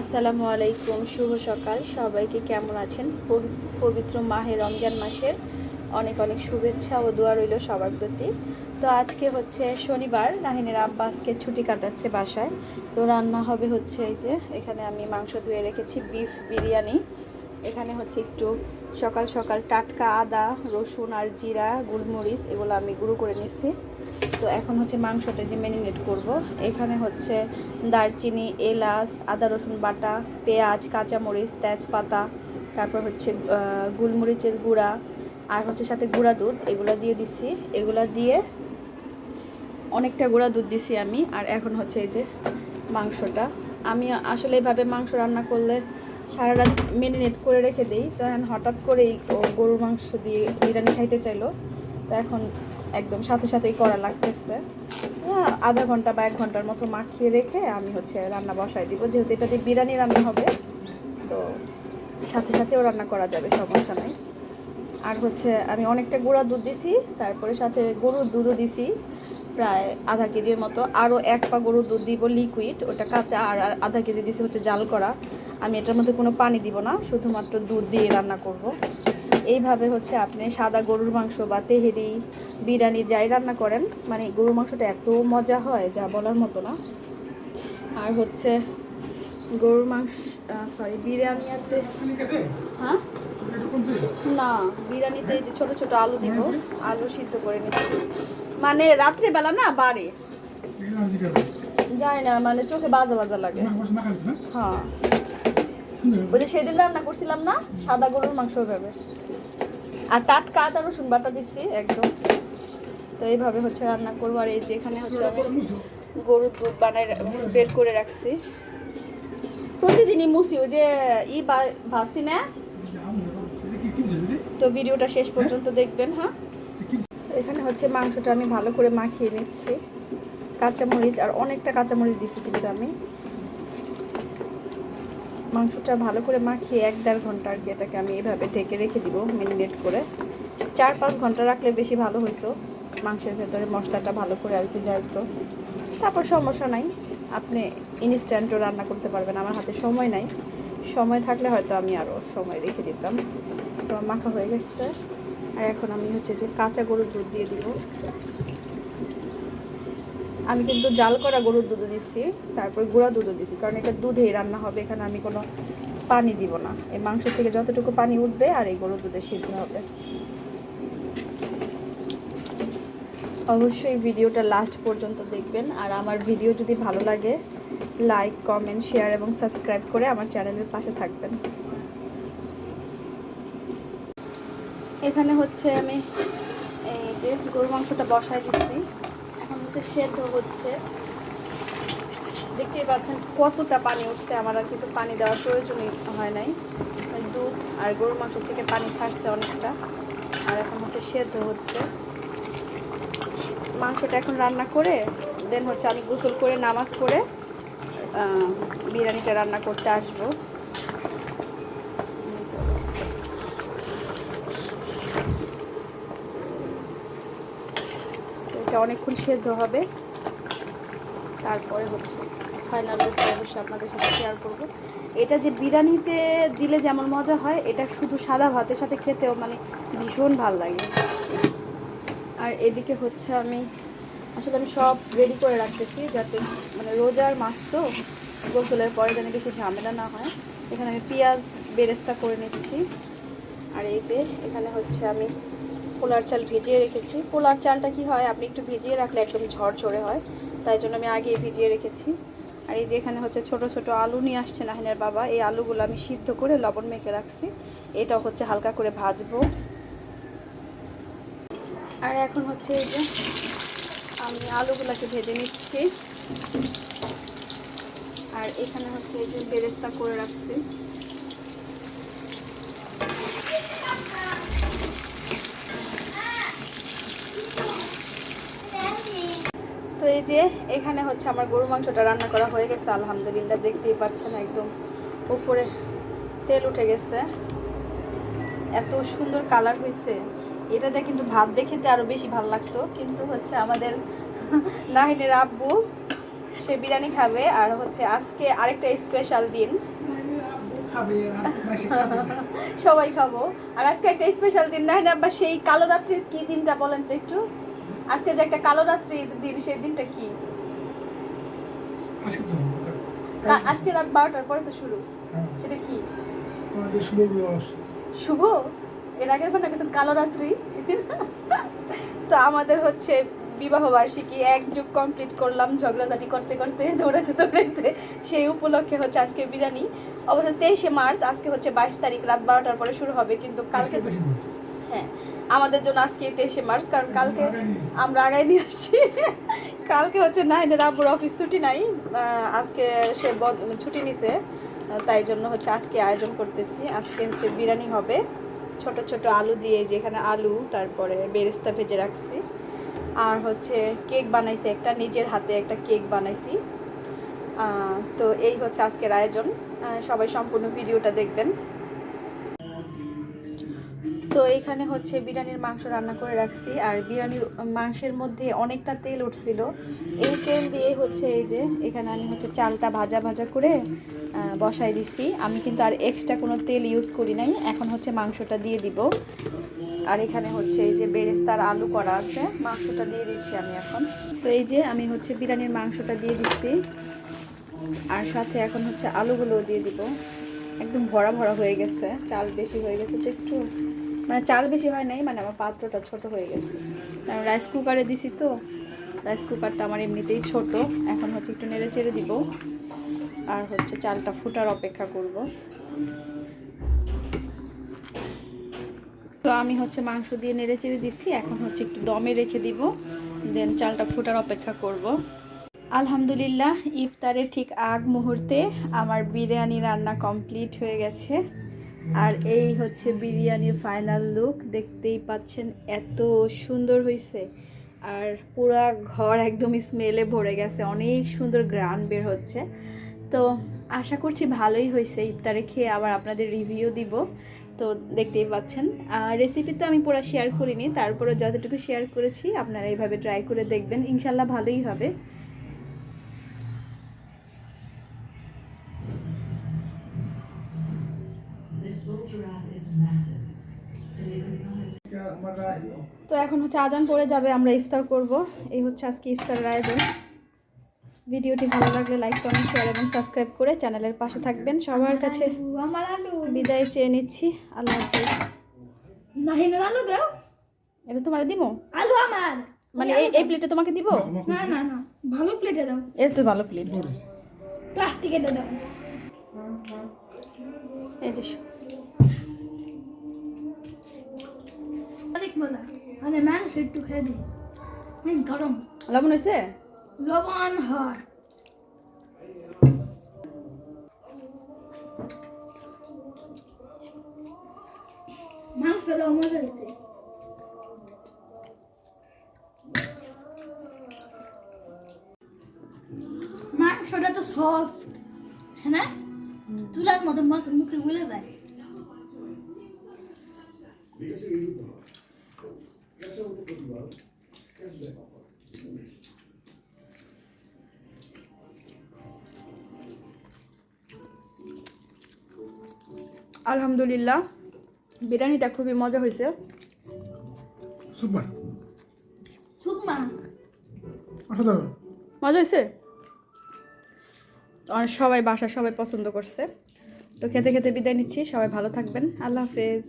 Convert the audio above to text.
আসসালামু আলাইকুম, শুভ সকাল। সবাইকে কেমন আছেন? পবিত্র মাহে রমজান মাসের অনেক অনেক শুভেচ্ছা ও দোয়া রইল সবার প্রতি। তো আজকে হচ্ছে শনিবার, নাহিনের আব্বা আজকে ছুটি কাটাচ্ছে বাসায়। তো রান্না হবে হচ্ছে এই যে, এখানে আমি মাংস ধুয়ে রেখেছি, বিফ, বিরিয়ানি। এখানে হচ্ছে একটু সকাল সকাল টাটকা আদা, রসুন আর জিরা, গুলমরিচ, এগুলো আমি গুঁড়ো করে নিচ্ছি। তো এখন হচ্ছে মাংসটা যে ম্যারিনেট করব, এখানে হচ্ছে দারচিনি, এলাচ, আদা, রসুন বাটা, পেঁয়াজ, কাঁচামরিচ, তেজপাতা, তারপর হচ্ছে গোলমরিচের গুঁড়া, আর হচ্ছে সাথে গুঁড়া দুধ, এগুলো দিয়ে দিছি। এগুলো দিয়ে অনেকটা গুঁড়া দুধ দিছি আমি, আর এখন হচ্ছে এই যে মাংসটা। আমি আসলে এইভাবে মাংস রান্না করলে সারা রাত মেরিনেট করে রেখে দিই, তো এখন হঠাৎ করেই গরুর মাংস দিয়ে বিরিয়ানি খাইতে চাইলো, তো এখন একদম সাথে সাথেই করা লাগতেছে। আহ, আধা ঘণ্টা বা এক ঘণ্টার মতো মাখিয়ে রেখে আমি হচ্ছে রান্না বসাই দিব। যেহেতু এটা দিয়ে বিরিয়ানি রান্না হবে তো সাথে সাথেও রান্না করা যাবে সমস্যা নেই আর হচ্ছে আমি অনেকটা গুঁড়া দুধ দিছি তারপরে সাথে গরুর দুধও দিছি প্রায় আধা কেজির মতো। আরও এক পা গরুর দুধ দিব লিকুইড ওটা কাঁচা আর আধা কেজি দিছি হচ্ছে জাল করা। আমি এটার মধ্যে কোনো পানি দিব না শুধুমাত্র দুধ দিয়ে রান্না করব। এইভাবে হচ্ছে আপনি সাদা গরুর মাংস বা তেহেরি বিরিয়ানি যাই রান্না করেন মানে গরুর মাংসটা এত মজা হয় যা বলার মতো না। আর হচ্ছে গরুর মাংস সরি বিরিয়ানি বিরিয়ানিতে হ্যাঁ? না বিরিয়ানিতে এই যে ছোট ছোট আলু দিব আলু সিদ্ধ করে নিচ্ছি। মানে রাত্রেবেলা না বাড়ে। যায় না মানে চোখে বাজা বাজা লাগে। হ্যাঁ। ওই যে সেদিন রান্না করছিলাম না, সাদা গরুর মাংস ওইভাবে আর টাটকা আদা, রসুন বাটা দিচ্ছি একদম। তো এইভাবে হচ্ছে রান্না করব, আর এই যে এখানে হচ্ছে আমি গরুর দুধ বানায় বের করে রাখছি। প্রতিদিনই মুসি ওই যে ই ভাসি না? তো ভিডিওটা শেষ পর্যন্ত দেখবেন হ্যাঁ? এখানে হচ্ছে মাংসটা আমি ভালো করে মাখিয়ে নিচ্ছি। কাঁচামরিচ, আর অনেকটা কাঁচামরিচ দিচ্ছি কিন্তু আমি। মাংসটা ভালো করে মাখিয়ে এক দেড় ঘণ্টা আর কি এটাকে আমি এভাবে ঢেকে রেখে দিব ম্যারিনেট করে। চার পাঁচ ঘণ্টা রাখলে বেশি ভালো হইতো, মাংসের ভেতরে মশলাটা ভালো করে আর কি যাইতো তারপর সমস্যা নাই, আপনি ইনস্ট্যান্টও রান্না করতে পারবেন, আমার হাতে সময় নাই। সময় থাকলে হয়তো আমি আরও সময় রেখে দিতাম। তো মাখা হয়ে গেছে। আর এখন আমি হচ্ছে যে কাঁচা গরুর দুধ দিয়ে দিব। আমি কিন্তু জাল করা গরুর দুধ দিচ্ছি তারপর গুঁড়া দুধও দিচ্ছি কারণ এটা দুধেই রান্না হবে, এখানে আমি কোনো পানি দিব না। এই মাংস থেকে যতটুকু পানি উঠবে আর এই গরুর দুধে সিদ্ধ হবে। অবশ্যই ভিডিওটা লাস্ট পর্যন্ত দেখবেন, আর আমার ভিডিও যদি ভালো লাগে লাইক কমেন্ট শেয়ার এবং সাবস্ক্রাইব করে আমার চ্যানেলের পাশে থাকবেন। এখানে হচ্ছে আমি এই যে গরু মাংসটা বসাই দিচ্ছি। হচ্ছে, সেদ্ধ হচ্ছে। দেখতেই পাচ্ছেন কতটা পানি উঠছে, আমার আর কিন্তু পানি দেওয়ার প্রয়োজনই হয় নাই। দুধ আর গরুর মাংস থেকে পানি ছাড়ছে অনেকটা, আর এখন হচ্ছে সেদ্ধ হচ্ছে। মাংসটা এখন রান্না করে দেন হচ্ছে আমি গোসল করে, নামাজ পড়ে বিরিয়ানিটা রান্না করতে আসব। এটা অনেকক্ষণ সেদ্ধ হবে। তারপরে হচ্ছে ফাইনাল অবশ্যই আপনাদের সাথে শেয়ার করব। এটা যে বিরিয়ানিতে দিলে যেমন মজা হয়, এটা শুধু সাদা ভাতের সাথে খেতেও মানে ভীষণ ভালো লাগে। আর এদিকে হচ্ছে আমি, আসলে আমি সব রেডি করে রাখতেছি যাতে মানে রোজার মাস তো, গোসলের পরে যেন বেশি ঝামেলা না হয়। এখানে আমি পেঁয়াজ বেরেস্তা করে নিচ্ছি। আর এই যে এখানে হচ্ছে আমি পোলার চাল ভিজিয়ে রেখেছি। পোলার চালটা কি হয়, আপনি একটু ভিজিয়ে রাখলে একদম ঝরঝরে হয়, তাই জন্য আমি আগে ভিজিয়ে রেখেছি। আর এই যে এখানে হচ্ছে ছোট ছোট আলু নিয়ে আসছে নাহিনের বাবা, এই আলুগুলো আমি সিদ্ধ করে লবণ মেখে রাখছি। এটা হচ্ছে হালকা করে ভাজবো। আর এখন হচ্ছে এই যে আমি আলুগুলোকে ভেজে নিচ্ছি। আর এখানে হচ্ছে এই যে বেরেস্তা করে রাখছি। তো এই যে এখানে হচ্ছে আমার গরু মাংসটা রান্না করা হয়ে গেছে আলহামদুলিল্লাহ দেখতেই পাচ্ছেন একদম উপরে তেল উঠে গেছে। এত সুন্দর কালার হয়েছে। এটাতে কিন্তু ভাত দেখেতে আরও বেশি ভালো লাগতো কিন্তু হচ্ছে আমাদের নাহিনের আব্বু সে বিরিয়ানি খাবে আর হচ্ছে আজকে আরেকটা স্পেশাল দিন। সবাই খাব। আর আজকে একটা স্পেশাল দিন না আব্বা সেই কালো রাত্রির কি দিনটা বলেন তো একটু? আজকে যে একটা কালো রাত্রির দিন সেই দিনটা কি? আজকে রাত বারোটার পরে তো শুরু। হ্যাঁ, সেটা কি? আমাদের শুভ এর আগের কোনো কিছু কালো রাত্রি? তো আমাদের হচ্ছে বিবাহ বার্ষিকী এক যুগ কমপ্লিট করলাম ঝগড়াঝাটি করতে করতে দৌড়াতে দৌড়াতে। সেই উপলক্ষে হচ্ছে আজকে বিরিয়ানি। অবশ্য তেইশে মার্চ আজকে হচ্ছে বাইশ তারিখ রাত বারোটার পরে শুরু হবে কিন্তু কালকে হ্যাঁ। আমাদের জন্য আজকে তেইশে মার্চ, কারণ কালকে। আমরা আগাই নিয়ে আসছি। কালকে হচ্ছে নাইনের আব্বুর অফিস ছুটি নাই আজকে সে বন্ধ- ছুটি নিছে তাই জন্য হচ্ছে আজকে আয়োজন করতেছি। আজকে হচ্ছে বিরিয়ানি হবে, ছোট ছোট আলু দিয়ে যেখানে আলু, তারপরে বেরেস্তা ভেজে রাখছি। আর হচ্ছে কেক বানাইছি একটা, নিজের হাতে একটা কেক বানাইছি। তো এই হচ্ছে আজকের আয়োজন। সবাই সম্পূর্ণ ভিডিওটা দেখবেন। তো এখানে হচ্ছে বিরিয়ানির মাংস রান্না করে রাখছি। আর বিরিয়ানির মাংসের মধ্যে অনেকটা তেল উঠছিল। এই তেল দিয়ে হচ্ছে এই যে, এখানে আমি হচ্ছে চালটা ভাজা ভাজা করে বসাই দিছি। আমি কিন্তু আর এক্সট্রা কোনো তেল ইউজ করি নাই। এখন হচ্ছে মাংসটা দিয়ে দিব। আর এখানে হচ্ছে এই যে বেরেস্তার আলু করা আছে, মাংসটা দিয়ে দিচ্ছি আমি এখন। তো এই যে আমি হচ্ছে বিরিয়ানির মাংসটা দিয়ে দিচ্ছি। আর সাথে এখন হচ্ছে আলুগুলোও দিয়ে দিব। একদম ভরা ভরা হয়ে গেছে, চাল বেশি হয়ে গেছে তো একটু মানে চাল বেশি হয় নাই মানে আমার পাত্রটা ছোট হয়ে গেছে। কারণ রাইস কুকারে দিছি তো রাইস কুকারটা আমার এমনিতেই ছোট। এখন হচ্ছে একটু নেড়ে চেড়ে দিব। আর হচ্ছে চালটা ফুটার অপেক্ষা করব। তো আমি হচ্ছে মাংস দিয়ে নেড়ে চেড়ে দিচ্ছি এখন হচ্ছে একটু দমে রেখে দিব। দেন চালটা ফুটার অপেক্ষা করব। আলহামদুলিল্লাহ ইফতারে ঠিক আগ মুহূর্তে আমার বিরিয়ানি রান্না কমপ্লিট হয়ে গেছে। আর এই হচ্ছে বিরিয়ানির ফাইনাল লুক দেখতেই পাচ্ছেন এত সুন্দর হয়েছে আর পুরা ঘর একদম স্মেলে ভরে গেছে, অনেক সুন্দর গ্রান বের হচ্ছে। তো আশা করছি ভালোই হয়েছে ইফতারে খেয়ে আবার আপনাদের রিভিউ দিব। তো দেখতেই পাচ্ছেন রেসিপি তো আমি পুরো শেয়ার করিনি তারপরে যতটুকু শেয়ার করেছি, আপনারা এইভাবে ট্রাই করে দেখবেন, ইনশাল্লাহ ভালোই হবে। তো এখন হচ্ছে আজান পড়ে যাবে আমরা ইফতার করব। এই হচ্ছে আজকে ইফতারের আয়োজন। ভিডিওটি ভালো লাগলে লাইক কমেন্ট শেয়ার এবং সাবস্ক্রাইব করে চ্যানেলের পাশে থাকবেন। সবার কাছে আমার আলু। বিদায় চেয়ে নিচ্ছি। আল্লাহ হাফিজ। নাহিনের আলু দাও। এটা তোমার দিব? আলু আমার। মানে এই এই প্লেটে তোমাকে দিব? না না না। ভালো প্লেটে দাও। এটা তো ভালো প্লেট বলিস। দাও। এই যে মজা। মানে মাংস একটু খেয়ে দিই। অনেক গরম। লবণ হয়েছে? লবণ হয়। মাংসটাও মজা হয়েছে। মাংসটা তো সফট হ্যাঁ না? তুলার মতো মুখে মুখে গুলে যায়। আলহামদুলিল্লাহ বিরিয়ানিটা খুবই মজা হয়েছে। মজা হয়েছে? অনেক সবাই বাসা সবাই পছন্দ করছে। তো খেতে খেতে বিদায় নিচ্ছি সবাই ভালো থাকবেন। আল্লাহ হাফেজ।